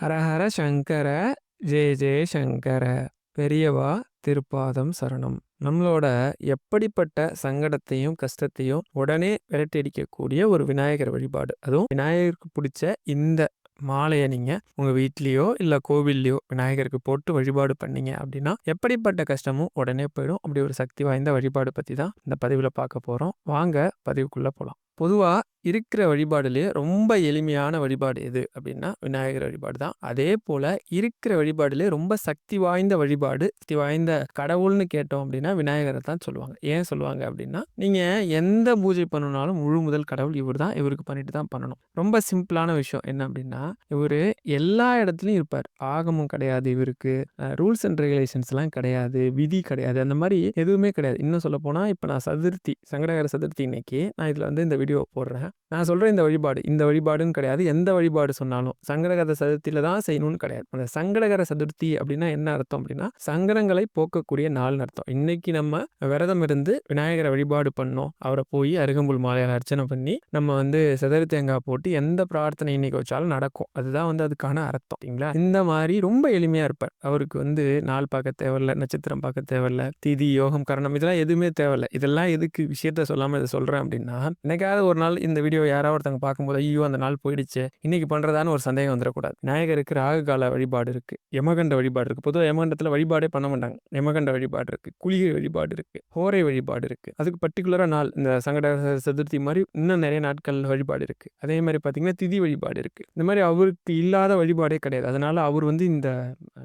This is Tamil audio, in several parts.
ஹரஹர சங்கர ஜெய ஜெய சங்கர பெரியவா திருப்பாதம் சரணம். நம்மளோட எப்படிப்பட்ட சங்கடத்தையும் கஷ்டத்தையும் உடனே விரட்டடிக்கக்கூடிய ஒரு விநாயகர் வழிபாடு. அதுவும் விநாயகருக்கு பிடிச்ச இந்த மாலையை நீங்க உங்க வீட்லயோ இல்ல கோவில்லையோ விநாயகருக்கு போட்டு வழிபாடு பண்ணீங்க அப்படின்னா எப்படிப்பட்ட கஷ்டமும் உடனே போயிடும். அப்படி ஒரு சக்தி வாய்ந்த வழிபாடு பத்தி தான் இந்த பதிவுல பார்க்க போறோம். வாங்க பதிவுக்குள்ள போலாம். பொதுவாக இருக்கிற வழிபாடுலேயே ரொம்ப எளிமையான வழிபாடு எது அப்படின்னா விநாயகர் வழிபாடு தான். அதே போல இருக்கிற வழிபாடுலேயே ரொம்ப சக்தி வாய்ந்த வழிபாடு சக்தி வாய்ந்த கடவுள்னு கேட்டோம் அப்படின்னா விநாயகரை தான் சொல்லுவாங்க. ஏன் சொல்லுவாங்க அப்படின்னா நீங்க எந்த பூஜை பண்ணணும்னாலும் முழு முதல் கடவுள் இவர் தான் இவருக்கு பண்ணிட்டு தான் பண்ணணும். ரொம்ப சிம்பிளான விஷயம் என்ன அப்படின்னா இவர் எல்லா இடத்துலையும் இருப்பார். ஆகமும் கிடையாது இவருக்கு ரூல்ஸ் அண்ட் ரெகுலேஷன்ஸ்லாம் கிடையாது விதி கிடையாது அந்த மாதிரி எதுவுமே கிடையாது. இன்னும் சொல்ல போனால் இப்போ நான் சதுர்த்தி சங்கடகர சதுர்த்தி இன்னைக்கு நான் இதில் வந்து இந்த வீடியோ போடுறேன். நான் சொல்கிற இந்த வழிபாடு இந்த வழிபாடுன்னு கிடையாது. எந்த வழிபாடு சொன்னாலும் சங்கடகர சதுர்த்தியில் தான் செய்யணும்னு கிடையாது. அந்த சங்கடகர சதுர்த்தி அப்படின்னா என்ன அர்த்தம் அப்படின்னா சங்கடங்களை போக்கக்கூடிய நாள்னு அர்த்தம். இன்னைக்கு நம்ம விரதம் இருந்து விநாயகரை வழிபாடு பண்ணோம். அவரை போய் அருகம்புல் மாலையால் அர்ச்சனை பண்ணி நம்ம வந்து செதறி தேங்காய் போட்டு எந்த பிரார்த்தனை இன்னைக்கு வச்சாலும் நடக்கும். அதுதான் வந்து அதுக்கான அர்த்தம். சரிங்களா? இந்த மாதிரி ரொம்ப எளிமையாக இருப்பார். அவருக்கு வந்து நாள் பார்க்க தேவையில்ல நட்சத்திரம் பார்க்க தேவையில்ல திதி யோகம் கரணம் இதெல்லாம் எதுவுமே தேவையில்லை. இதெல்லாம் எதுக்கு விஷயத்த சொல்லாமல் இதை சொல்கிறேன் அப்படின்னா எனக்காவது ஒரு நாள் இந்த வீடியோ யாராவது ஒருத்தவங்க பார்க்கும்போது ஐயோ அந்த நாள் போயிடுச்சு இன்னைக்கு பண்ணுறதான்னு ஒரு சந்தேகம் வந்துடக்கூடாது. நாயகருக்கு ராகு கால வழிபாடு இருக்கு யமகண்ட வழிபாடு இருக்கு. பொதுவாக யமகண்டத்தில் வழிபாடே பண்ண மாட்டாங்க. யமகண்ட வழிபாடு இருக்கு குளிகை வழிபாடு இருக்கு ஹோரை வழிபாடு இருக்கு. அதுக்கு பர்டிகுலராக நாள் இந்த சங்கட சதுர்த்தி மாதிரி இன்னும் நிறைய நாட்கள் வழிபாடு இருக்கு. அதே மாதிரி பார்த்தீங்கன்னா திதி வழிபாடு இருக்கு. இந்த மாதிரி அவருக்கு இல்லாத வழிபாடே கிடையாது. அதனால அவர் வந்து இந்த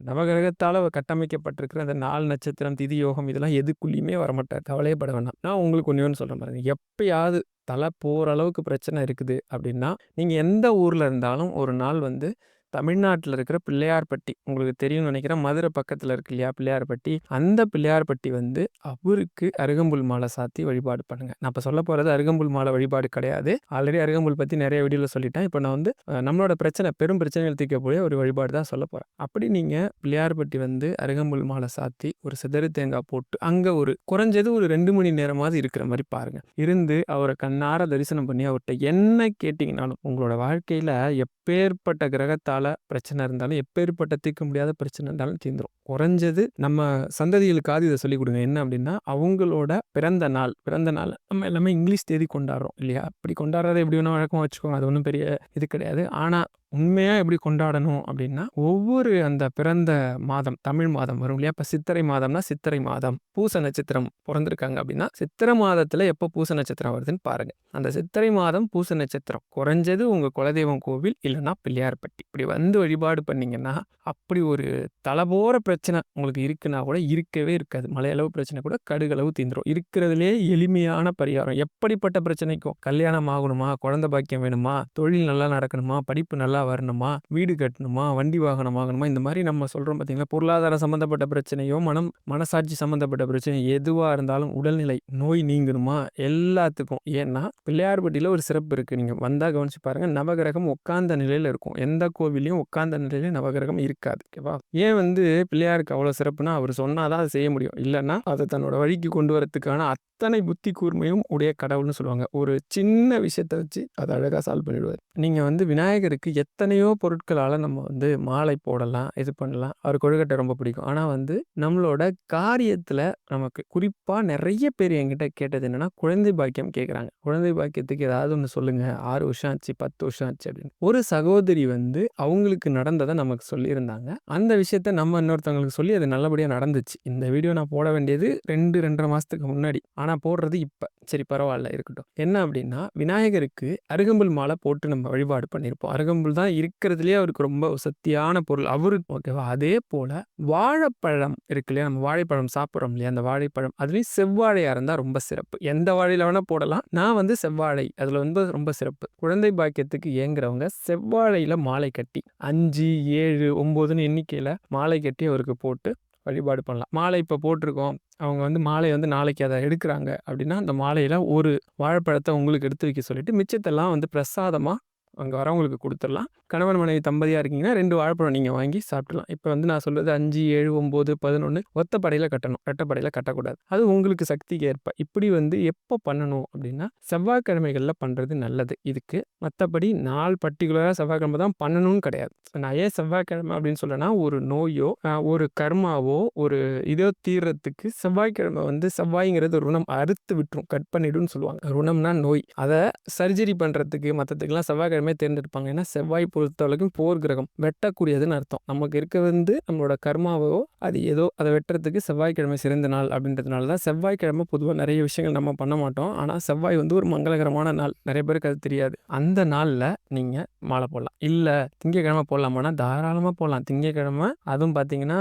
நவகிரகத்தால் கட்டமைக்கப்பட்டிருக்கிற அந்த நாள் நட்சத்திரம் திதி யோகம் இதெல்லாம் எதுக்குள்ளேயுமே வரமாட்டார். கவலையே பட வேணாம். நான் உங்களுக்கு ஒன்று சொல்ல சொல்கிறேன் எப்பயாவது தலை போகிற அளவுக்கு பிரச்சனை இருக்குது அப்படின்னா நீங்கள் எந்த ஊரில் இருந்தாலும் ஒரு நாள் வந்து தமிழ்நாட்டில் இருக்கிற பிள்ளையார்பட்டி உங்களுக்கு தெரியும்னு நினைக்கிறேன். மதுரை பக்கத்தில் இருக்கு இல்லையா பிள்ளையார்பட்டி? அந்த பிள்ளையார்பட்டி வந்து அவருக்கு அருகம்புல் மாலை சாத்தி வழிபாடு பண்ணுங்க. நான் இப்போ சொல்ல போகிறது அருகம்புல் மாலை வழிபாடு கிடையாது. ஆல்ரெடி அருகம்புல் பற்றி நிறைய வீடியோவில் சொல்லிட்டேன். இப்போ நான் வந்து நம்மளோட பிரச்சனை பெரும் பிரச்சனைகள் தீர்க்கக்கூடிய ஒரு வழிபாடு தான் சொல்ல போகிறேன் அப்படி நீங்கள் பிள்ளையார்பட்டி வந்து அருகம்புல் மாலை சாத்தி ஒரு சிதறு தேங்காய் போட்டு அங்கே ஒரு குறைஞ்சது ஒரு ரெண்டு மணி நேரமாவது இருக்கிற மாதிரி பாருங்க. இருந்து அவரை கண்ணார தரிசனம் பண்ணி அவர்கிட்ட என்ன கேட்டிங்கனாலும் உங்களோட வாழ்க்கையில் எப்பேற்பட்ட கிரகத்தால் பிரச்சனை இருந்தாலும் எப்பேற்பட்ட தீர்க்க முடியாத பிரச்சனை இருந்தாலும் தீர்ந்துடும் குறைஞ்சது நம்ம சந்ததிகளுக்காவது இதை சொல்லிக் கொடுங்க. என்ன அப்படின்னா அவங்களோட பிறந்த நாள் பிறந்த நாள் நம்ம எல்லாமே இங்கிலீஷ் தேதி கொண்டாடுறோம் இல்லையா? அப்படி கொண்டாடுறதை எப்படி வேணால் வழக்கமாக வச்சுக்கோங்க. அது ஒன்றும் பெரிய இது கிடையாது. ஆனால் உண்மையாக எப்படி கொண்டாடணும் அப்படின்னா ஒவ்வொரு அந்த பிறந்த மாதம் தமிழ் மாதம் வரும் இல்லையா? இப்போ சித்திரை மாதம்னா சித்திரை மாதம் பூச நட்சத்திரம் பிறந்திருக்காங்க அப்படின்னா சித்திரை மாதத்தில் எப்போ பூச நட்சத்திரம் வருதுன்னு பாருங்க. அந்த சித்திரை மாதம் பூச நட்சத்திரம் குறைஞ்சது உங்கள் குலதெய்வம் கோவில் இல்லைன்னா பிள்ளையார்பட்டி. இப்படி வந்து வழிபாடு பண்ணீங்கன்னா அப்படி ஒரு தலைபோற பிரச்சனை உங்களுக்கு இருக்குன்னா கூட இருக்கவே இருக்காது. மலையளவு பிரச்சனை கூட கடுகளவு தீந்துடும் இருக்கிறதுலே எளிமையான பரிகாரம். எப்படிப்பட்ட பிரச்சனைக்கும்? கல்யாணம் ஆகணுமா? குழந்தை பாக்கியம் வேணுமா? தொழில் நல்லா நடக்கணுமா? படிப்பு நல்லா வரணுமா? வீடு கட்டணுமா? வண்டி வாகனம் வாங்கணுமா? இந்த மாதிரி நம்ம சொல்கிறோம் பார்த்தீங்களா பொருளாதார சம்மந்தப்பட்ட பிரச்சனையோ மனம் மனசாட்சி சம்மந்தப்பட்ட பிரச்சனை எதுவாக இருந்தாலும் உடல்நிலை நோய் நீங்கணுமா? எல்லாத்துக்கும். ஏன்னா பிள்ளையார்பட்டியில் ஒரு சிறப்பு இருக்குது நீங்கள் வந்தால் கவனிச்சு பாருங்கள் நவகிரகம் உட்காந்த நிலையில் இருக்கும். எந்த கோவிலையும் உட்காந்த நிலையில நவகிரகம் இருக்காது. ஓகேவா? ஏன் வந்து பிள்ளையாருக்கு அவ்வளோ சிறப்புனா அவர் சொன்னால் தான் அதை செய்ய முடியும். இல்லைன்னா அதை தன்னோட வழிக்கு கொண்டு வரதுக்கான அத்தனை புத்தி கூர்மையும் உடைய கடவுள்னு சொல்லுவாங்க. ஒரு சின்ன விஷயத்தை வச்சு அதை அழகாக சால்வ் பண்ணிவிடுவார் நீங்கள் வந்து விநாயகருக்கு எத்தனையோ பொருட்களால் நம்ம வந்து மாலை போடலாம் இது பண்ணலாம். அவர் கொழுக்கட்டை ரொம்ப பிடிக்கும். ஆனால் வந்து நம்மளோட காரியத்தில் நமக்கு குறிப்பாக நிறைய பேர் என்கிட்ட கேட்டது என்னென்னா குழந்தை பாக்கியம் கேட்குறாங்க குழந்தை பாக்கியத்துக்கு ஏதாவது ஒன்று சொல்லுங்கள் ஆறு வருஷம் ஆச்சு பத்து வருஷம் ஆச்சு அப்படின்னு. ஒரு சகோதரி வந்து அவங்களுக்கு நடந்ததை நமக்கு சொல்லியிருந்தாங்க. அந்த விஷயத்த நம்ம இன்னொருத்தவங்களுக்கு சொல்லி அது நல்லபடியாக நடந்துச்சு. இந்த வீடியோ நான் போட வேண்டியது ரெண்டு ரெண்டரை மாதத்துக்கு முன்னாடி. ஆனால் போடுறது இப்போ. சரி பரவாயில்ல இருக்கட்டும். என்ன அப்படின்னா விநாயகருக்கு அருகம்புல் மாலை போட்டு நம்ம வழிபாடு பண்ணியிருப்போம். அருகம்புல் தான் இருக்கிறதுலேயே அவருக்கு ரொம்ப சக்தியான பொருள். அவருக்கு ஓகேவா? அதே போல் வாழைப்பழம் இருக்கு இல்லையா? நம்ம வாழைப்பழம் சாப்பிட்றோம் இல்லையா? அந்த வாழைப்பழம். அதுலேயும் செவ்வாழையாக இருந்தால் ரொம்ப சிறப்பு. எந்த வாழையில் வேணால் போடலாம். நான் வந்து செவ்வாழை. அதில் வந்து ரொம்ப சிறப்பு. குழந்தை பாக்கியத்துக்கு ஏங்குறவங்க செவ்வாழையில் மாலை கட்டி அஞ்சு ஏழு ஒம்போதுன்னு எண்ணிக்கையில் மாலை கட்டி அவருக்கு போட்டு வழிபாடு பண்ணலாம். மாலை இப்போ போட்டிருக்கோம். அவங்க வந்து மாலை வந்து நாளைக்கு அதை எடுக்கிறாங்க அப்படின்னா அந்த மாலையில் ஒரு வாழைப்பழத்தை உங்களுக்கு எடுத்து வைக்க சொல்லிவிட்டு மிச்சத்தெல்லாம் வந்து பிரசாதமாக அங்கே வரவங்களுக்கு கொடுத்துடலாம். கணவன் மனைவி தம்பதியாக இருக்கீங்கன்னா ரெண்டு வாழைப்பழம் நீங்கள் வாங்கி சாப்பிடலாம் இப்போ வந்து நான் சொல்கிறது அஞ்சு ஏழு ஒம்பது பதினொன்று ஒத்த படையில் கட்டணும். ரெட்டப்படையில் கட்டக்கூடாது. அது உங்களுக்கு சக்திக்கு ஏற்ப. இப்படி வந்து எப்போ பண்ணணும் அப்படின்னா செவ்வாய்க்கிழமைகளில் பண்ணுறது நல்லது. இதுக்கு மற்றபடி நாள் பர்டிகுலராக செவ்வாய்க்கிழமை தான் பண்ணணும்னு கிடையாது. நான் ஏன் செவ்வாய்க்கிழமை அப்படின்னு சொல்லனா ஒரு நோயோ ஒரு கர்மாவோ ஒரு இதோ தீர்றதுக்கு செவ்வாய்க்கிழமை வந்து செவ்வாய்ங்கிறது ருணம் அறுத்து விட்டுரும். கட் பண்ணிடும்னு சொல்லுவாங்க. ருணம்னா நோய். அதை சர்ஜரி பண்ணுறதுக்கு மற்றதுக்கெல்லாம் செவ்வாய்க்கிழமை தேர்ந்தெடுப்பாங்க. ஏன்னா செவ்வாய் பொறுத்தவரைக்கும் போர் கிரகம் வெட்டக்கூடியதுன்னு அர்த்தம். நமக்கு இருக்க வந்து நம்மளோட கர்மாவோ அது ஏதோ அதை வெட்டுறதுக்கு செவ்வாய்க்கிழமை சிறந்த நாள் அப்படின்றதுனால தான் செவ்வாய்க்கிழமை பொதுவாக நிறைய விஷயங்கள் நம்ம பண்ண மாட்டோம். ஆனால் செவ்வாய் வந்து ஒரு மங்களகரமான நாள். நிறைய பேருக்கு அது தெரியாது. அந்த நாளில் நீங்கள் மாலை போடலாம். இல்லை திங்கக்கிழமை போடலாமான்னா தாராளமாக போடலாம். திங்கக்கிழமை அதுவும் பார்த்தீங்கன்னா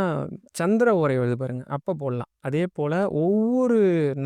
சந்திர ஓரை வருது பாருங்கள் அப்போ போடலாம். அதே போல் ஒவ்வொரு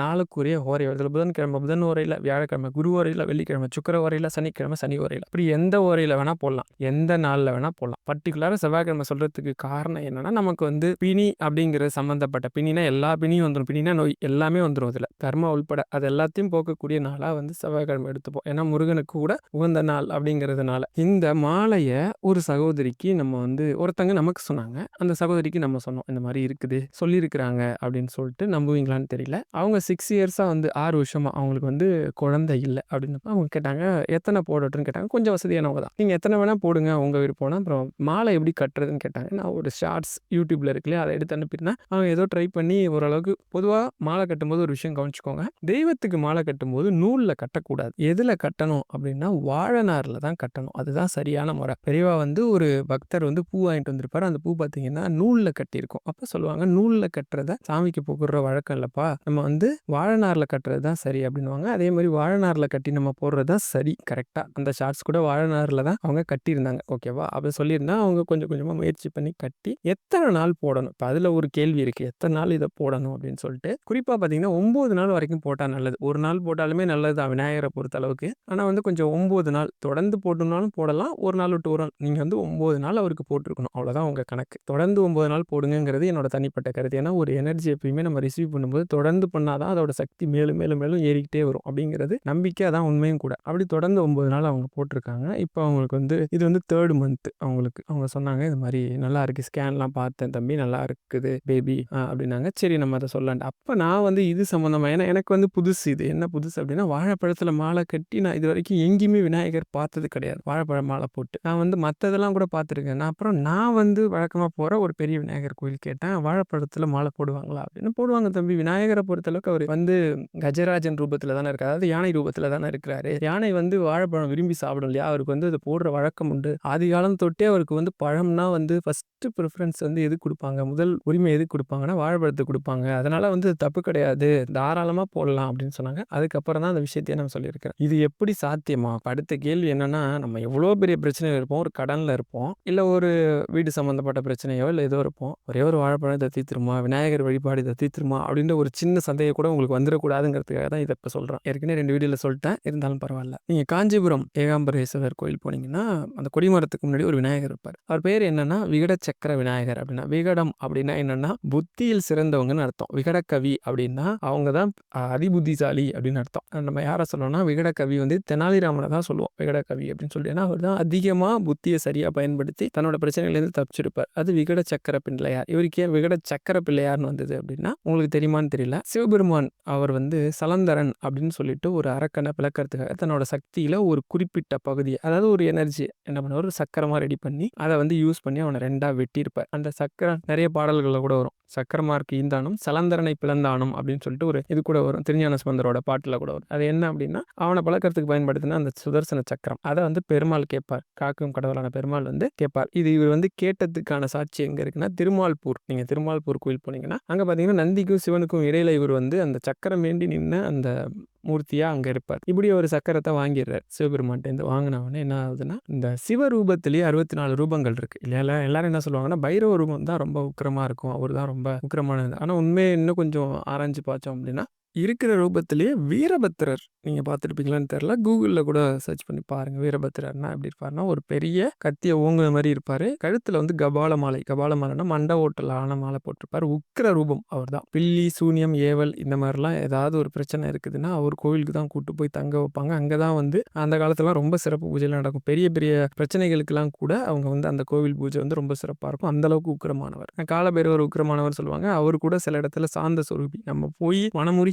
நாளுக்குரிய ஓரை வருது. புதன்கிழமை புதன் ஓரையில் வியாழக்கிழமை குரு ஓரையில் வெள்ளிக்கிழமை சுக்கர ஓரையில் சனிக்கிழமை சனி ஓரையில். இப்படி எந்த ஓரையில் வேணால் போடலாம். எந்த நாளில் வேணால் போகலாம் பர்டிகுலராக செவ்வாய்க்கிழமை சொல்கிறதுக்கு காரணம் என்னென்னா நமக்கு வந்து பிணி அப்படிங்கிற சம்மந்தப்பட்ட பிணினா எல்லா பிணியும் வந்துடும் பிணினா நோய் எல்லாமே வந்துடும் இதில் கர்மா உள்பட அது எல்லாத்தையும் போக்கக்கூடிய நாளாக வந்து செவ்வாய்க்கிழமை எடுத்துப்போம். ஏன்னா முருகனுக்கு கூட உகந்த நாள் அப்படிங்கிறதுனால. இந்த மாலையை ஒரு சகோதரிக்கு நம்ம வந்து ஒருத்தங்க நமக்கு சொன்னாங்க. அந்த சகோதரிக்கு நம்ம சொன்னோம். இந்த மாதிரி இருக்குது சொல்லியிருக்கிறாங்க அப்படின்னு சொல்லிட்டு நம்புவீங்களான்னு தெரியல. அவங்க சிக்ஸ் இயர்ஸாக வந்து ஆறு வருஷமாக அவங்களுக்கு வந்து குழந்தை இல்லை அப்படின்னு அவங்க கேட்டாங்க. எத்தனை போடட்டும்னு கேட்டாங்க. கொஞ்சம் வசதியானவங்க தான். நீங்கள் எத்தனை வேணால் போடுங்க உங்கள் விருப்பம்னா அப்புறம் மாலை எப்படி கட்டுறதுன்னு கேட்டாங்க. நான் ஒரு ஷார்ட்ஸ் யூடியூப்பில் இருக்குல்லையே அதை எடுத்து அனுப்பியிருந்தேன். அவங்க ஏதோ ட்ரை பண்ணி ஓரளவுக்கு பொதுவாக மாலை கட்டும்போது ஒரு விஷயம் கவனிச்சுக்கோங்க. தெய்வத்துக்கு மாலை கட்டும்போது நூலில் கட்டக்கூடாது. எதில் கட்டணும் அப்படின்னா வாழைநாரில் தான் கட்டணும். அதுதான் சரியான முறை. பெரியவா வந்து ஒரு பக்தர் வந்து பூ வாங்கிட்டு வந்திருப்பாரு. அந்த பூ பார்த்தீங்கன்னா நூலில் கட்டியிருக்கும். அப்போ சொல்லுவாங்க நூலில் கட்டுறத சாமிக்கு போக்குற வழக்கம் இல்லைப்பா. நம்ம வந்து வாழைநாரில் கட்டுறது தான் சரி அப்படின்வாங்க அதே மாதிரி வாழைநாரில் கட்டி நம்ம போடுறது தான் சரி கரெக்டாக அந்த ஷார்ட்ஸ் கூட வாழைநாரில் தான் அவங்க சொல்லியிருந்தாங்க. ஓகேவா? அப்படி சொல்லியிருந்தா அவங்க கொஞ்சம் கொஞ்சமாக முயற்சி பண்ணி கட்டி எத்தனை நாள் போடணும்? இப்போ அதில் ஒரு கேள்வி இருக்குது எத்தனை நாள் இதை போடணும் அப்படின்னு சொல்லிட்டு. குறிப்பாக பார்த்தீங்கன்னா ஒம்பது நாள் வரைக்கும் போட்டால் நல்லது. ஒரு நாள் போட்டாலுமே நல்லது தான் விநாயகரை பொறுத்த அளவுக்கு ஆனால் வந்து கொஞ்சம் ஒம்பது நாள் தொடர்ந்து போட்டோம்னாலும் போடலாம். ஒரு நாள் விட்டு ஒரு நாள் நீங்கள் வந்து ஒம்பது நாள் அவருக்கு போட்டிருக்கணும். அவ்வளோதான் உங்கள் கணக்கு. தொடர்ந்து ஒம்பது நாள் போடுங்கிறது என்னோட தனிப்பட்ட கருத்து. ஏன்னா ஒரு எனர்ஜி எப்பயுமே நம்ம ரிசீவ் பண்ணும்போது தொடர்ந்து பண்ணால் தான் அதோட சக்தி மேலும் மேலும் மேலும் ஏறிக்கிட்டே வரும். அப்படிங்கிறது நம்பிக்கை அதான் உண்மையும் கூட. அப்படி தொடர்ந்து ஒம்பது நாள் அவங்க போட்டிருக்காங்க. இப்போ அவங்களுக்கு வந்து இது வந்து தேர்ட் மந்த் அவங்களுக்கு. அவங்க சொன்னாங்க இது மாதிரி நல்லா இருக்குது ஸ்கேன்லாம் பார்த்தேன் தம்பி. நல்லா இருக்குது பேபி அப்படின்னாங்க. சரி நம்ம அதை சொல்லலான்ட்டு. அப்போ நான் வந்து இது சம்மந்தமாக ஏன்னா எனக்கு வந்து புதுசு இது. என்ன புதுசு அப்படின்னா வாழைப்பழத்தில் மாலை கட்டி நான் இது வரைக்கும் எங்கேயுமே விநாயகர் பார்த்தது கிடையாது. வாழைப்பழ மாலை போட்டு. நான் வந்து மற்றதெல்லாம் கூட பார்த்துருக்கேன். நான் அப்புறம் நான் வந்து வழக்கமாக போகிற ஒரு பெரிய விநாயகர் கோயில் கேட்டேன். வாழைப்பழத்தில் மாலை போடுவாங்களா அப்படின்னு போடுவாங்க தம்பி. விநாயகரை பொறுத்தளவுக்கு அவர் வந்து கஜராஜன் ரூபத்தில் தானே இருக்காரு. அதாவது யானை ரூபத்தில் தானே இருக்கிறாரு. யானை வந்து வாழைப்பழம் விரும்பி சாப்பிடும் இல்லையா? அவருக்கு வந்து அதை போடுற வழக்கம் உண்டு. ஆதிகாலம் தொட்டே அவருக்கு வந்து பழம்னா வந்து ஃபஸ்ட்டு ப்ரிஃபரன்ஸ் வந்து எது கொடுப்பாங்க? முதல் உரிமை எது கொடுப்பாங்கன்னா வாழைப்பழத்தை கொடுப்பாங்க. அதனால் வந்து தப்பு கிடையாது. தாராளமாக போடலாம் அப்படின்னு சொன்னாங்க. அதுக்கப்புறம் தான் அந்த விஷயத்தையே நான் சொல்லியிருக்கிறேன். இது எப்படி சாத்தியமா? அடுத்த கேள்வி என்னன்னா நம்ம எவ்வளோ பெரிய பிரச்சனையில் இருப்போம்? ஒரு கடனில் இருப்போம். இல்லை ஒரு வீடு சம்மந்தப்பட்ட பிரச்சனையோ இல்லை ஏதோ இருப்போம். ஒரே ஒரு வாழைப்பழம் தத்தித்திருமா விநாயகர் வழிபாடு இதை அப்படின்ற ஒரு சின்ன சந்தேகம் கூட உங்களுக்கு வந்துடக்கூடாதுங்கிறதுக்காக தான் இதை இப்போ சொல்கிறேன் ஏற்கனவே ரெண்டு வீடியோவில் சொல்லிட்டேன். இருந்தாலும் பரவாயில்ல. நீங்கள் காஞ்சிபுரம் ஏகாம்பரேஸ்வரர் கோயில் போனீங்கன்னா அந்த கொடிமரத்துக்கு முன்னாடி ஒரு விநாயகர் இருப்பார். அவர் பேர் என்னன்னா விகட சக்கர விநாயகர் அப்படின்னா விகடம் அப்படின்னா என்னன்னா புத்தியில் சிறந்தவங்கன்னு அர்த்தம். விகடக்கவி அப்படின்னா அவங்க தான் அதிபுத்திசாலி அப்படின்னு அர்த்தம். நம்ம யாரை சொல்லணும்னா விகடக்கவி வந்து தெனாலிராமனை தான் சொல்லுவோம். விகடக்கவி அப்படின்னு சொல்லி ஏன்னா அவர் தான் அதிகமாக புத்தியை சரியாக பயன்படுத்தி தன்னோட பிரச்சனைகள்லேருந்து தப்பிச்சிருப்பார். அது விகட சக்கர பிள்ளையார். இவருக்கு ஏன் விகட சக்கர பிள்ளையார்னு வந்தது அப்படின்னா உங்களுக்கு தெரியுமான்னு தெரியல. சிவபெருமான் அவர் வந்து சலந்தரன் அப்படின்னு சொல்லிட்டு ஒரு அரக்கனை பிளக்கிறதுக்காக தன்னோட சக்தியில் ஒரு குறிப்பிட்ட பகுதியை அதாவது ஒரு எனர்ஜி என்ன பண்ணுவார்? ஒரு சக்கரமாக ரெடி பண்ணி அதை வந்து யூஸ் பண்ணி அவனை ரெண்டாக வெட்டியிருப்பார். அந்த சக்கரம் நிறைய பாடல்களில் கூட வரும். சக்கரமார்க்கு ஈந்தானும் சலந்தரனை பிளந்தானும் அப்படின்னு சொல்லிட்டு ஒரு இது கூட வரும். திருஞான சுமந்தரோட பாட்டில் கூட வரும். அது என்ன அப்படின்னா அவனை பழக்கிறதுக்கு பயன்படுத்தின அந்த சுதர்சன சக்கரம். அதை வந்து பெருமாள் கேட்பார். காக்கும் கடவுளான பெருமாள் வந்து கேட்பார். இது இவர் வந்து கேட்டதுக்கான சாட்சி எங்கே இருக்குன்னா திருமால்பூர். நீங்கள் திருமால்பூர் கோயில் போனீங்கன்னா அங்கே பார்த்தீங்கன்னா நந்திக்கும் சிவனுக்கும் இடையில இவர் வந்து அந்த சக்கரம் வேண்டி நின்று அந்த மூர்த்தியாக அங்கே இருப்பார். இப்படி ஒரு சக்கரத்தை வாங்கிடுறார். சிவபெருமான்ட்டேருந்து வாங்கினவொடனே என்ன ஆகுதுன்னா இந்த சிவரூபத்திலேயே அறுபத்தி நாலு ரூபங்கள் இருக்குது இல்லையா? எல்லாரும் என்ன சொல்லுவாங்கன்னா பைரவ ரூபம் தான் ரொம்ப உக்கிரமாக இருக்கும். அவர் தான் ரொம்ப உக்கிரமானது. ஆனால் உண்மையை இன்னும் கொஞ்சம் ஆராய்ஞ்சு பார்த்தோம் அப்படின்னா இருக்கிற ரூபத்திலேயே வீரபத்திரர் நீங்க பார்த்துருப்பீங்களான்னு தெரியல. கூகுள்ல கூட சர்ச் பண்ணி பாருங்க. வீரபத்திரர்னா எப்படி இருப்பாருன்னா, ஒரு பெரிய கத்திய ஓங்குன மாதிரி இருப்பாரு. கழுத்துல வந்து கபால மாலை. கபால மாலைன்னா மண்ட ஓட்டுல ஆன மாலை போட்டிருப்பாரு. உக்கிர ரூபம் அவர்தான். பில்லி, சூனியம், ஏவல் இந்த மாதிரிலாம் ஏதாவது ஒரு பிரச்சனை இருக்குதுன்னா, அவர் கோவிலுக்கு தான் கூட்டு போய் தங்க வைப்பாங்க. அங்கே தான் வந்து அந்த காலத்துலலாம் ரொம்ப சிறப்பு பூஜைலாம் நடக்கும். பெரிய பெரிய பிரச்சனைகளுக்கெல்லாம் கூட அவங்க வந்து அந்த கோவில் பூஜை வந்து ரொம்ப சிறப்பா இருக்கும். அந்த அளவுக்கு உக்கிரமானவர். காலபேரவர் உக்கிரமானவர் சொல்லுவாங்க. அவரு கூட சில இடத்துல சாந்த சொரூபி. நம்ம போய்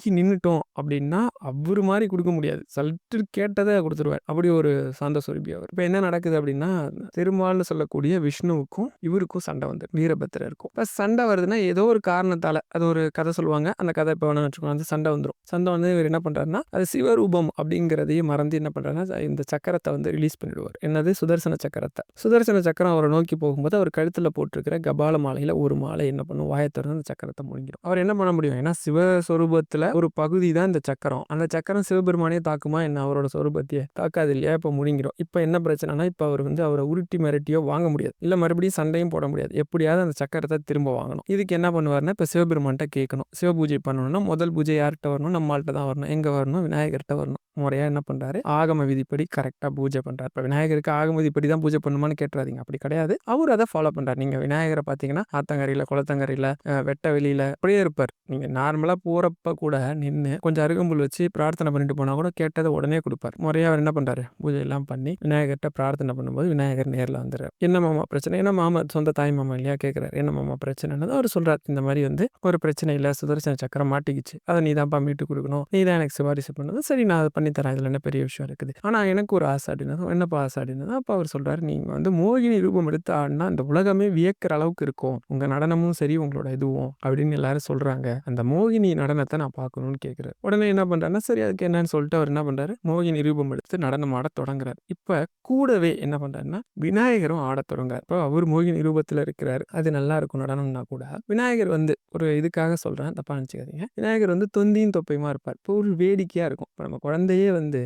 மனமுருகி நின்றுட்டோம் அப்படின்னா, அவர் மாதிரி கொடுக்க முடியாது. சல்ட்டு கேட்டதை கொடுத்துருவார் அப்படி ஒரு சாந்த சுரபி அவர். இப்போ என்ன நடக்குது அப்படின்னா, திருமால்னு சொல்லக்கூடிய விஷ்ணுவுக்கும், இவருக்கும் சண்டை வந்து வீரபத்திரருக்கும். இப்போ சண்டை வருதுன்னா, ஏதோ ஒரு காரணத்தால் அது ஒரு கதை சொல்லுவாங்க. அந்த கதை இப்போ வேணா வச்சுக்கோங்க. அந்த சண்டை வந்துடும் சண்டை வந்து இவர் என்ன பண்ணுறாருன்னா அது சிவரூபம் அப்படிங்கிறதையும் மறந்து என்ன பண்ணுறாருன்னா இந்த சக்கரத்தை வந்து ரிலீஸ் பண்ணிவிடுவார் என்னது? சுதர்சன சக்கரத்தை சுதர்சன சக்கரம் அவரை நோக்கி போகும்போது, அவர் கழுத்தில் போட்டிருக்கிற கபால மாலையில் ஒரு மாலை என்ன பண்ணும்? வாய அந்த சக்கரத்தை முடிஞ்சிடும் அவர் என்ன பண்ண முடியும்? ஏன்னா சிவஸ்வரூபத்தில் ஒரு பகுதி தான் இந்த சக்கரம். அந்த சக்கரம் சிவபெருமானே தாக்குமா என்ன? அவரோட சொரூபத்தையே? தாக்காது இல்லையா? இப்போ முடிங்கிறோம் இப்போ என்ன பிரச்சனைன்னா, இப்போ அவர் வந்து அவரை உருட்டி மிரட்டியோ வாங்க முடியாது. இல்லை மறுபடியும் சண்டையும் போட முடியாது. எப்படியாவது அந்த சக்கரத்தை திரும்ப வாங்கணும். இதுக்கு என்ன பண்ணுவாருன்னா, இப்போ சிவபெருமான்ட்ட கேட்கணும். சிவ பூஜை பண்ணணும்னா, முதல் பூஜை யார்கிட்ட வரணும்? நம்மள்கிட்ட தான் வரணும். எங்கே வரணும்? விநாயகர்கிட்ட வரணும். முறையாக என்ன பண்ணுறாரு ஆகம விதிப்படி கரெக்டாக பூஜை பண்ணுறாரு இப்போ விநாயகருக்கு ஆகம விதிப்படி தான் பூஜை பண்ணணுமான்னு கேட்டுறாதீங்க. அப்படி கிடையாது. அவர் அதை ஃபாலோ பண்ணுறாரு நீங்கள் விநாயகரை பார்த்தீங்கன்னா, ஆத்தங்கரையில் குளத்தங்கரையில் வெட்ட வெளியில் அப்படியே இருப்பார் நீங்கள் நார்மலாக போகிறப்ப கூட நின்று கொஞ்சம் அருகம்புல் வச்சு பிரார்த்தனை பண்ணிட்டு போனால் கூட கேட்டதை உடனே கொடுப்பார் முறையாக அவர் என்ன பண்ணுறாரு பூஜை எல்லாம் பண்ணி விநாயகர்கிட்ட பிரார்த்தனை பண்ணும்போது விநாயகர் நேரில் வந்துர்றாரு. என்ன மாமா பிரச்சனை? ஏன்னா மாமா சொந்த தாய் மாமா இல்லையா? கேட்குறாரு என்ன மாமா பிரச்சனைன்னு அவர் சொல்கிறார் இந்த மாதிரி வந்து ஒரு பிரச்சனை இல்லை சுதர்சன சக்கரம் மாட்டிக்கிச்சு. அதை நீ தான்ப்பா மீட்டு கொடுக்கணும் நீ தான் எனக்கு சிபாரிசு பண்ணது சரி நான் அதை பண்ணி தரேன். இதில் என்ன பெரிய விஷயம் இருக்குது? ஆனால் எனக்கு ஒரு ஆசை அப்படின்னதும், என்னப்பா ஆசை அப்படின்னதும், அப்போ அவர் சொல்கிறார் நீங்கள் வந்து மோகினி ரூபம் எடுத்து ஆடினா இந்த உலகமே வியக்கிற அளவுக்கு இருக்கும். உங்கள் நடனமும் சரி, உங்களோட இதுவும் அப்படின்னு எல்லாரும் சொல்கிறாங்க அந்த மோகினி நடனத்தை நான் பார்க்கணும்னு கேட்குறாரு உடனே என்ன பண்ணுறாருன்னா சரி அதுக்கு என்னன்னு சொல்லிட்டு அவர் என்ன பண்ணுறாரு மோகினி ரூபம் எடுத்து நடனம் ஆடத் தொடங்குறாரு. இப்போ கூடவே என்ன பண்ணுறாருன்னா விநாயகரும் ஆடத் தொடங்குறாரு. இப்போ அவர் மோகினி ரூபத்துல இருக்கிறார் அது நல்லா இருக்கும் நடனம்னா கூட, விநாயகர் வந்து ஒரு இதுக்காக சொல்கிறேன் தப்பாக நினச்சிக்காதீங்க விநாயகர் வந்து தொந்தியும் தொப்பையுமா இருப்பார். இப்போ ஒரு வேடிக்கையாக இருக்கும். இப்போ நம்ம குழந்தையே வந்து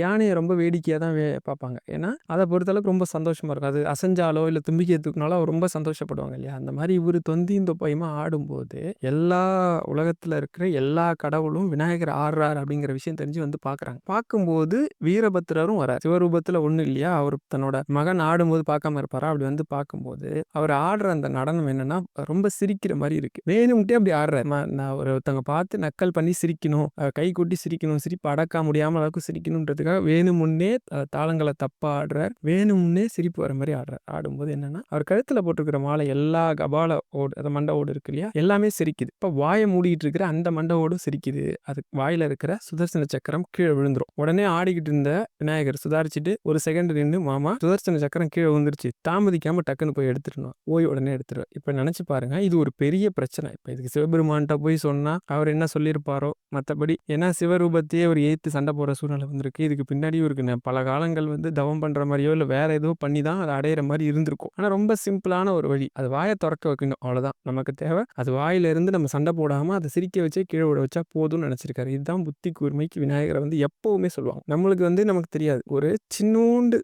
யானையை ரொம்ப வேடிக்கையாக தான் வே பார்ப்பாங்க. ஏன்னா, அதை பொறுத்தளவுக்கு ரொம்ப சந்தோஷமாக இருக்கும். அது அசைஞ்சாலோ, இல்லை தும்பிக்கை தூக்குனாலோ ரொம்ப சந்தோஷப்படுவாங்க இல்லையா? அந்த மாதிரி இவர் தொந்தியும் தொப்பையுமா ஆடும்போது, எல்லா உலகத்தில் இருக்கிற எல்லா கடவுளும் விநாயகர் ஆடுறாரு அப்படிங்கிற விஷயம் தெரிஞ்சு வந்து பார்க்குறாங்க. பார்க்கும்போது வீரபத்திரரும் வரார் சிவரூபத்துல ஒன்றும் இல்லையா? அவர் தன்னோட மகன் ஆடும்போது பார்க்காம இருப்பாரா? அப்படி வந்து பார்க்கும்போது, அவர் ஆடுற அந்த நடனம் என்னன்னா, ரொம்ப சிரிக்கிற மாதிரி இருக்கு. வேணும்ட்டே அப்படி ஆடுறாரு. நான் ஒருத்தவங்க பார்த்து நக்கல் பண்ணி சிரிக்கணும். கை கூட்டி சிரிக்கணும். சிரிப்பு அடக்க முடியாம அளவுக்கு சிரிக்கணுன்றதுக்காக வேணுமுன்னே தாளங்களை தப்பா ஆடுறார். வேணும்னே சிரிப்பு வர மாதிரி ஆடுறார். ஆடும்போது என்னன்னா, அவர் கழுத்துல போட்டிருக்கிற மாலை எல்லா கபால ஓடு, அந்த மண்ட ஓடு இருக்கு இல்லையா? எல்லாமே சிரிக்குது. இப்ப வாயை மூடிட்டு இருக்கிற அந்த மண்ட ஓடும் சிரிக்குது. அது வாயில இருக்கிற சுதர்சன சக்கரம் கீழே விழுந்துரும். உடனே ஆடிக்கிட்டு இருந்த விநாயகர் சுதாரிச்சுட்டு ஒரு செகண்ட் நின்று மாமா சுதர்சன சக்கரம் கீழே விழுந்துருச்சு. தாமதிக்காம டக்குன்னு போய் எடுத்துடணும். போய் உடனே எடுத்துருவேன் இப்ப நினைச்சு பாருங்க. இது ஒரு பெரிய பிரச்சனை. இப்ப இதுக்கு சிவபெருமான்கிட்ட போய் சொன்னா, அவர் என்ன சொல்லியிருப்பாரோ? மற்றபடி ஏன்னா சிவரூபத்தையே ஒரு ஏற்று சண்டை போடுற சூழ்நிலை வந்திருக்கு. இதுக்கு பின்னாடி இவருக்கு பல காலங்கள் வந்து தவம் பண்ணுற மாதிரியோ இல்லை வேற ஏதோ பண்ணி தான் அதை அடையிற மாதிரி இருந்திருக்கும். ஆனால் ரொம்ப சிம்பிளான ஒரு வழி. அது வாயை திறக்க வைக்கணும். அவ்வளோதான். நமக்கு தேவை அது வாயிலிருந்து நம்ம சண்டை போடாமல் அதை சிரிக்க வச்சே கீழே விட வச்சா போதும்னு நினைச்சிருக்காரு. இதுதான் புத்தி கூர்மைக்கு விநாயகரை வந்து எப்பவுமே சொல்லுவாங்க. நம்மளுக்கு வந்து நமக்கு தெரியாது. ஒரு சின்னூண்டு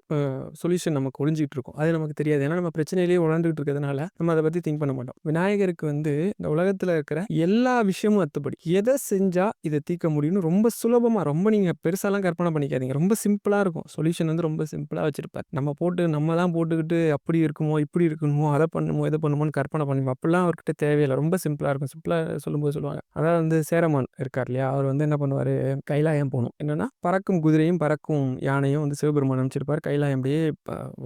சொல்யூஷன் நமக்கு ஒழிஞ்சிக்கிட்டு இருக்கும். அது நமக்கு தெரியாது. ஏன்னா நம்ம பிரச்சனையிலேயே உழந்துகிட்டு இருக்கிறதுனால, நம்ம அதை பற்றி திங்க் பண்ண மாட்டோம். விநாயகருக்கு வந்து இந்த உலகத்தில் இருக்கிற எல்லா விஷயமும் அத்துப்படி. எதை செஞ்சால் இதை தீர்க்க முடியும்னு ரொம்ப சுலபமாக ரொம்ப நீங்கள் பெருசாலாம் கற்பனை பண்ணிக்காதீங்க. ரொம்ப சிம்பிளாக இருக்கும். சொல்யூஷன் வந்து ரொம்ப சிம்பிளாக வச்சுருப்பார் நம்ம போட்டு நம்ம தான் போட்டுக்கிட்டு அப்படி இருக்குமோ, இப்படி இருக்கணுமோ, அதை பண்ணுமோ, இதை பண்ணுமோன்னு கற்பனை பண்ணுவோம். அப்படிலாம் அவர்கிட்ட தேவையில்லை ரொம்ப சிம்பிளாக இருக்கும். சிம்பிளாக சொல்லும்போது சொல்லுவாங்க. அதாவது வந்து சேரமான் இருக்கார் இல்லையா? அவர் வந்து என்ன பண்ணுவார் கைலாயம் போகணும் என்னென்னா பறக்கும் குதிரையும், பறக்கும் யானையும் வந்து சிவபெருமான் அமைச்சிருப்பார் கைலாயம் அப்படியே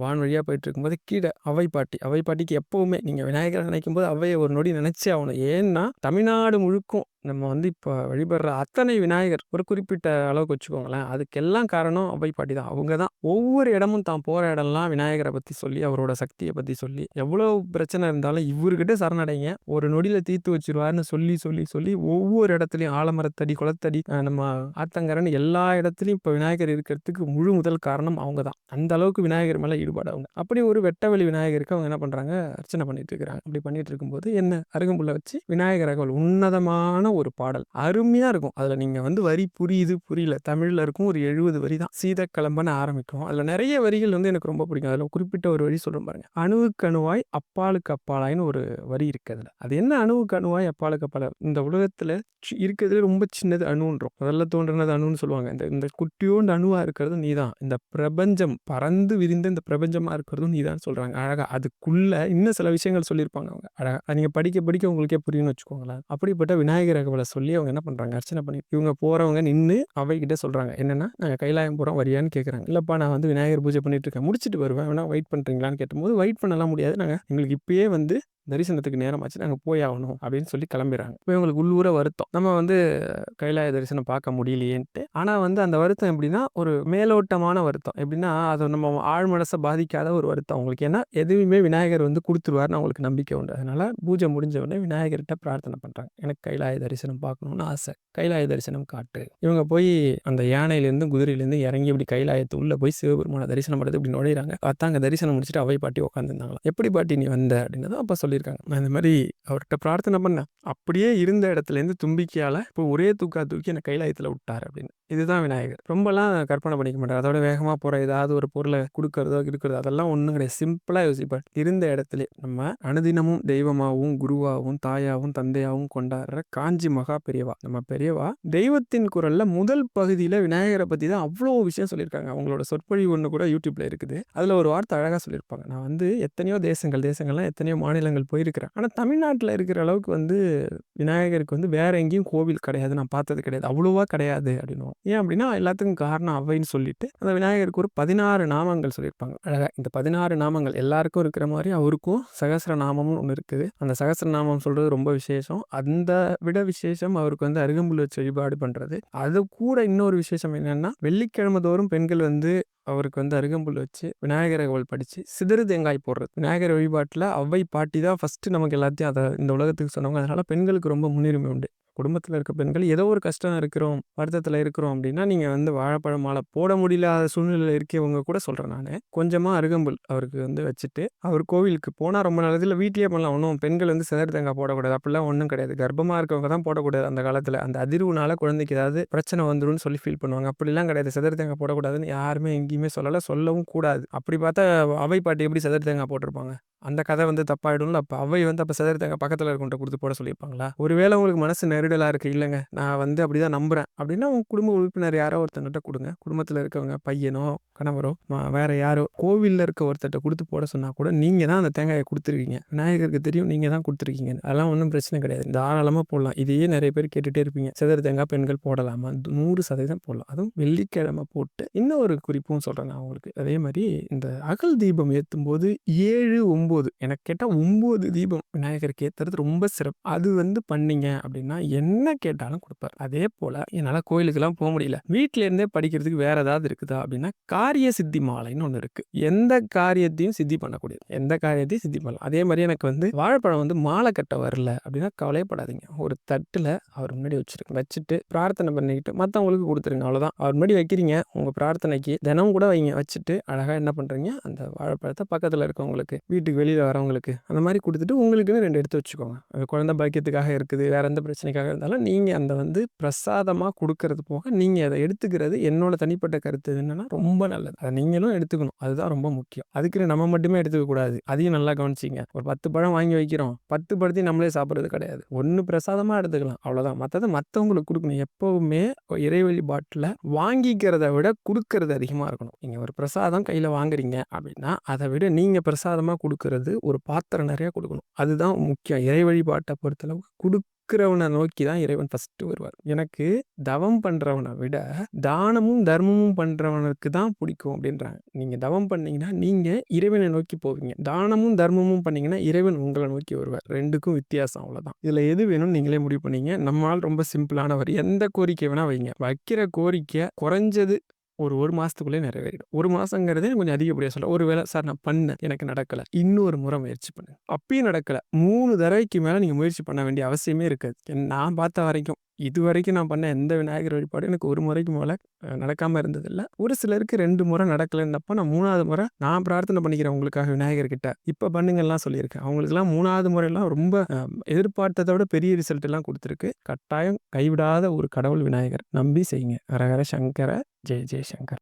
வான் வழியாக போயிட்டு இருக்கும்போது கீழே அவை பாட்டி அவை பாட்டிக்கு எப்போவுமே நீங்கள் விநாயகரை நினைக்கும் போது அவையை ஒரு நொடி நினச்சே ஆகணும். ஏன்னா, தமிழ்நாடு முழுக்கும் நம்ம வந்து இப்போ வழிபடுற அத்தனை விநாயகர் ஒரு குறிப்பிட்ட அளவுக்கு வச்சுக்கோங்களேன். அதுக்கெல்லாம் காரணம் அவ்வை பாட்டி தான். அவங்க தான் ஒவ்வொரு இடமும் தான் போகிற இடம்லாம் விநாயகரை பற்றி சொல்லி, அவரோட சக்தியை பற்றி சொல்லி, எவ்வளோ பிரச்சனை இருந்தாலும் இவர்கிட்ட சரணடைங்க. ஒரு நொடியில் தீர்த்து வச்சிருவாருன்னு சொல்லி, சொல்லி, சொல்லி ஒவ்வொரு இடத்துலையும் ஆலமரத்தடி, குளத்தடி, நம்ம ஆத்தங்கரன் எல்லா இடத்துலையும் இப்போ விநாயகர் இருக்கிறதுக்கு முழு முதல் காரணம் அவங்க தான். அந்த அளவுக்கு விநாயகர் மேலே ஈடுபாடு அவங்க. அப்படி ஒரு வெட்டவெளி விநாயகருக்கு அவங்க என்ன பண்ணுறாங்க அர்ச்சனை பண்ணிட்டு இருக்கிறாங்க. அப்படி பண்ணிட்டு இருக்கும்போது என்ன? அருகம்புல்ல வச்சு விநாயகர் அகவல் உன்னதமான ஒரு பாடல். அருமையா இருக்கும். அதுல நீங்க வந்து வரி புரியுது புரியல. தமிழ்ல இருக்கும் ஒரு எழுபது வரி தான். சீத கிளம்பன ஆரம்பிக்கும். அதுல நிறைய வரிகள் வந்து எனக்கு ரொம்ப பிடிக்கும். அதுல குறிப்பிட்ட ஒரு வரி சொல்றேன் பாருங்க. அணுவுக்கு அணுவாய் அப்பாலுக்கு அப்பாலாயின்னு ஒரு வரி இருக்கு அதுல. அது என்ன அணுவுக்கு அணுவாய் அப்பாலுக்கு அப்பால இந்த உலகத்துல இருக்கிறதுல ரொம்ப சின்னது அணுன்றோம். முதல்ல தோன்றினது அணுன்னு சொல்லுவாங்க. இந்த இந்த குட்டியோண்டு அணுவா இருக்கிறது நீதான் இந்த பிரபஞ்சம் பறந்து விரிந்த இந்த பிரபஞ்சமா இருக்கிறதும் நீதான் சொல்றாங்க. அழகா. அதுக்குள்ள இன்னும் சில விஷயங்கள் சொல்லியிருப்பாங்க அவங்க. அழகா. நீங்கள் நீங்க படிக்க படிக்க உங்களுக்கே புரியும்னு வச்சுக்கோங்களேன். அப்படிப்பட்ட விநாயகர் அகவலை சொல்லி அவங்க என்ன பண்ணுறாங்க அர்ச்சனை பண்ணி இவங்க போகிறவங்க நின்று அவைகிட்ட சொல்கிறாங்க என்னென்னா நாங்கள் கைலாயம் போகிறோம் வரியான்னு கேட்குறாங்க இல்லைப்பா நான் வந்து விநாயகர் பூஜை பண்ணிட்டு இருக்கேன். முடிச்சுட்டு வருவேன். வேணா வெயிட் பண்ணுறீங்களான்னு கேட்டபோது வெயிட் பண்ணலாம் முடியாது. நாங்கள் எங்களுக்கு இப்பயே வந்து தரிசனத்துக்கு நேரமாச்சு நாங்கள் போய் ஆகணும் அப்படின்னு சொல்லி கிளம்பிடுறாங்க இப்போ இவங்களுக்கு உள்ளூர வருத்தம். நம்ம வந்து கைலாய தரிசனம் பார்க்க முடியலையேன்ட்டு. ஆனால் வந்து அந்த வருத்தம் எப்படின்னா ஒரு மேலோட்டமான வருத்தம். எப்படின்னா அது நம்ம ஆழ் மனசை பாதிக்காத ஒரு வருத்தம் அவங்களுக்கு. ஏன்னா எதுவுமே விநாயகர் வந்து கொடுத்துருவாருன்னு அவங்களுக்கு நம்பிக்கை உண்டு. அதனால பூஜை முடிஞ்ச உடனே விநாயகர்கிட்ட பிரார்த்தனை பண்ணுறாங்க எனக்கு கைலாய தரிசனம் பார்க்கணும்னு ஆசை. கைலாய தரிசனம் காட்டு. இவங்க போய் அந்த யானையிலேருந்து குதிரையிலேருந்து இறங்கி இப்படி கைலாயத்து உள்ள போய் சிவபெருமான தரிசனம் பண்ணுறது இப்படி நுழையிறாங்க. பார்த்தா அங்கே தரிசனம் முடிச்சுட்டு அவை பாட்டி உட்காந்துருந்தாங்களா எப்படி பாட்டி நீ வந்த? அப்படின்னதும் அப்போ சொல்லி சொல்லியிருக்காங்க. நான் இந்த மாதிரி அவர்கிட்ட பிரார்த்தனை பண்ணேன். அப்படியே இருந்த இடத்துலேருந்து தும்பிக்கையால் இப்போ ஒரே தூக்கா தூக்கி என்னை கைலாயத்தில் விட்டார் அப்படின்னு. இதுதான் விநாயகர். ரொம்பலாம் கற்பனை பண்ணிக்க மாட்டார். அதோட வேகமாக போகிற ஏதாவது ஒரு பொருளை கொடுக்கறதோ இருக்கிறதோ அதெல்லாம் ஒன்றும் கிடையாது. சிம்பிளாக யோசிப்பார். இருந்த இடத்துல நம்ம அனுதினமும் தெய்வமாகவும் குருவாகவும் தாயாகவும் தந்தையாகவும் கொண்டாடுற காஞ்சி மகா பெரியவா. நம்ம பெரியவா தெய்வத்தின் குரல்ல முதல் பகுதியில் விநாயகரை பற்றி தான் அவ்வளோ விஷயம் சொல்லியிருக்காங்க. அவங்களோட சொற்பொழிவு ஒன்று கூட யூடியூப்பில் இருக்குது. அதில் ஒரு வார்த்தை அழகாக சொல்லியிருப்பாங்க. நான் வந்து எத்தனையோ தேசங்கள் தேசங்கள்லாம் எத்தனையோ மாநிலங்கள் போயிருக்கிறேன். ஆனால் தமிழ்நாட்டில் இருக்கிற அளவுக்கு வந்து விநாயகருக்கு வந்து வேற எங்கேயும் கோவில் கிடையாது. நான் பார்த்தது கிடையாது. அவ்வளோவா கிடையாது அப்படின்னு ஏன் அப்படின்னா எல்லாத்துக்கும் காரணம் அவைன்னு சொல்லிட்டு அந்த விநாயகருக்கு ஒரு பதினாறு நாமங்கள் சொல்லியிருப்பாங்க. அழகா இந்த பதினாறு நாமங்கள் எல்லாருக்கும் இருக்கிற மாதிரி அவருக்கும் சகஸ்ர நாமம்னு ஒன்று இருக்குது. அந்த சகஸ்ர நாமம் சொல்றது ரொம்ப விசேஷம். அந்த விட விசேஷம் அவருக்கு வந்து அருகம்புல் வச்சு வழிபாடு பண்றது. அது கூட இன்னொரு விசேஷம் என்னன்னா வெள்ளிக்கிழமை தோறும் பெண்கள் வந்து அவருக்கு வந்து அருகம்புல் வச்சு விநாயகர் அகவல் படித்து சிதறு தேங்காய் போடுறது. விநாயகர் வழிபாட்டில் அவ்வை பாட்டி தான் ஃபஸ்ட்டு நமக்கு எல்லாத்தையும் அதை இந்த உலகத்துக்கு சொன்னவங்க. அதனால் பெண்களுக்கு ரொம்ப முன்னுரிமை உண்டு. குடும்பத்தில் இருக்க பெண்கள் ஏதோ ஒரு கஷ்டம் இருக்கிறோம் வருத்தத்தில் இருக்கிறோம் அப்படின்னா நீங்கள் வந்து வாழைப்பழ மாலை போட முடியலாத சூழ்நிலையில் இருக்கவங்க கூட சொல்கிறேன் நான். கொஞ்சமாக அருகம்புல் அவருக்கு வந்து வச்சுட்டு அவர் கோவிலுக்கு போனால் ரொம்ப நல்லது. இல்லை வீட்லேயே பண்ணலாம். ஒன்றும் பெண்கள் வந்து சிதறு தேங்காய் போடக்கூடாது. அப்படிலாம் ஒன்றும் கிடையாது. கர்ப்பமாக இருக்கவங்க தான் போடக்கூடாது அந்த காலத்தில். அந்த அதிர்வுனால குழந்தைக்கு ஏதாவது பிரச்சனை வந்துடும் சொல்லி ஃபீல் பண்ணுவாங்க. அப்படிலாம் கிடையாது. சிதறு தேங்காய் போடக்கூடாதுன்னு யாருமே எங்கேயுமே சொல்லலை. சொல்லவும் கூடாது. அப்படி பார்த்தா அவை பாட்டி எப்படி சிதறு தேங்காய் போட்டிருப்பாங்க? அந்த கதை வந்து தப்பாயிடும்ல. அப்போ அவை வந்து அப்போ சிதறு தேங்காய் பக்கத்தில் இருக்கவங்க கொடுத்து போட சொல்லியிருப்பாங்களா? ஒருவேளை உங்களுக்கு மனசு நெருடலாக இருக்குது இல்லைங்க நான் வந்து அப்படி தான் நம்புகிறேன் அப்படின்னா உங்கள் குடும்ப உறுப்பினர் யாரோ ஒருத்தங்கிட்ட கொடுங்க. குடும்பத்தில் இருக்கவங்க பையனோ கணவரோ ம- வேற யாரோ கோவிலில் இருக்க ஒருத்தர்கிட்ட கொடுத்து போட சொன்னால் கூட நீங்கள் தான் அந்த தேங்காயை கொடுத்துருக்கீங்க. விநாயகருக்கு தெரியும் நீங்கள் தான் கொடுத்துருக்கீங்க அதெல்லாம் ஒன்றும் பிரச்சனை கிடையாது. தாராளமாக போடலாம். இதையே நிறைய பேர் கேட்டுகிட்டே இருப்பீங்க. சிதறு தேங்காய் பெண்கள் போடலாமா? நூறு சதவீதம் போடலாம். அதுவும் வெள்ளிக்கிழமை போட்டு இன்னும் ஒரு குறிப்பும் சொல்கிறேன் நான் உங்களுக்கு. அதே மாதிரி இந்த அகல் தீபம் ஏற்றும் போது ஏழு ஒம்பது எனக்கு கேட்டால் ஒம்பது தீபம் விநாயகருக்கு ஏற்றுறது ரொம்ப சிறப்பு. அது வந்து பண்ணீங்க அப்படின்னா என்ன கேட்டாலும் கொடுப்பார். அதே போல் என்னால் கோயிலுக்கெல்லாம் போக முடியல. வீட்டில இருந்தே படிக்கிறதுக்கு வேற ஏதாவது இருக்குதா அப்படின்னா காரிய சித்தி மாலைன்னு ஒன்று இருக்குது எந்த காரியத்தையும் சித்தி பண்ணக்கூடியது எந்த காரியத்தையும் சித்தி பண்ணலாம். அதே மாதிரி எனக்கு வந்து வாழைப்பழம் வந்து மாலை கட்ட வரல அப்படின்னா கவலையப்படாதீங்க ஒரு தட்டில் அவர் முன்னாடி வச்சிருங்க வச்சுட்டு பிரார்த்தனை பண்ணிக்கிட்டு மற்றவங்களுக்கு கொடுத்துருங்க. அவ்வளோதான் அவர் முன்னாடி வைக்கிறீங்க. உங்கள் பிரார்த்தனைக்கு தினம் கூட வைங்க. வச்சுட்டு அழகாக என்ன பண்ணுறீங்க அந்த வாழைப்பழத்தை பக்கத்தில் இருக்கவங்களுக்கு வீட்டுக்கு வெளியில் வரவங்களுக்கு அந்த மாதிரி கொடுத்துட்டு உங்களுக்குன்னு ரெண்டு எடுத்து வச்சுக்கோங்க. அது குழந்தை பாக்கியத்துக்காக இருக்குது வேறு எந்த பிரச்சனைக்காக இருந்தாலும் நீங்கள் அந்த வந்து பிரசாதமாக கொடுக்கறது போக நீங்கள் அதை எடுத்துக்கிறது என்னோட தனிப்பட்ட கருத்து என்னென்னா ரொம்ப நல்லது. அதை நீங்களும் எடுத்துக்கணும். அதுதான் ரொம்ப முக்கியம். அதுக்குன்னு நம்ம மட்டுமே எடுத்துக்கக்கூடாது அதையும் நல்லா கவனிச்சிங்க. ஒரு பத்து பழம் வாங்கி வைக்கிறோம். பத்து பழத்தையும் நம்மளே சாப்பிட்றது கிடையாது. ஒன்று பிரசாதமாக எடுத்துக்கலாம். அவ்வளோதான் மற்றது மற்றவங்களுக்கு கொடுக்கணும். எப்போவுமே இறைவழி பாட்டில் வாங்கிக்கிறத விட கொடுக்கறது அதிகமாக இருக்கணும். நீங்கள் ஒரு பிரசாதம் கையில் வாங்குறீங்க அப்படின்னா அதை விட நீங்கள் பிரசாதமாக கொடுக்கறது ஒரு பாத்திரம் நிறையா கொடுக்கணும். அதுதான் முக்கியம். இறை வழிபாட்டை பொறுத்தளவுக்கு கொடுக்கிறவனை நோக்கி தான் இறைவன் ஃபஸ்ட்டு வருவார். எனக்கு தவம் பண்ணுறவனை விட தானமும் தர்மமும் பண்ணுறவனுக்கு தான் பிடிக்கும் அப்படின்றாங்க. நீங்கள் தவம் பண்ணீங்கன்னா நீங்கள் இறைவனை நோக்கி போவீங்க. தானமும் தர்மமும் பண்ணீங்கன்னா இறைவன் உங்களை நோக்கி வருவார். ரெண்டுக்கும் வித்தியாசம் அவ்வளோதான் இதில் எது வேணும்னு நீங்களே முடிவு பண்ணீங்க. நம்மால் ரொம்ப சிம்பிளானவர் எந்த கோரிக்கை வேணால் வைங்க. வைக்கிற கோரிக்கை குறைஞ்சது ஒரு ஒரு மாதத்துக்குள்ளே நிறைவேறிடும். ஒரு மாதங்கிறதே கொஞ்சம் அதிகப்படியாக சொல்ல ஒரு வேளை சார் நான் பண்ணேன். எனக்கு நடக்கலை. இன்னொரு முறை முயற்சி பண்ணு. அப்பயும் நடக்கலை. மூணு தடவைக்கு மேலே நீங்கள் முயற்சி பண்ண வேண்டிய அவசியமே இருக்காது. நான் பார்த்த வரைக்கும். இது வரைக்கும் நான் பண்ண எந்த விநாயகர் வழிபாடும் எனக்கு ஒரு முறைக்கு மேலே நடக்காமல் இருந்ததில்லை இருந்ததில்ல. ஒரு சிலருக்கு ரெண்டு முறை நடக்கலன்னப்ப நான் மூணாவது முறை நான் பிரார்த்தனை பண்ணிக்கிறேன் உங்களுக்காக விநாயகர்கிட்ட. இப்போ பண்ணுங்கள்லாம் சொல்லியிருக்கேன். அவங்களுக்குலாம் மூணாவது முறையெல்லாம் ரொம்ப எதிர்பார்த்ததோட விட பெரிய ரிசல்ட் எல்லாம் கொடுத்துருக்கு கட்டாயம் கைவிடாத ஒரு கடவுள் விநாயகர். நம்பி செய்யுங்க. ஹரஹர சங்கர ஜெய ஜெய சங்கர.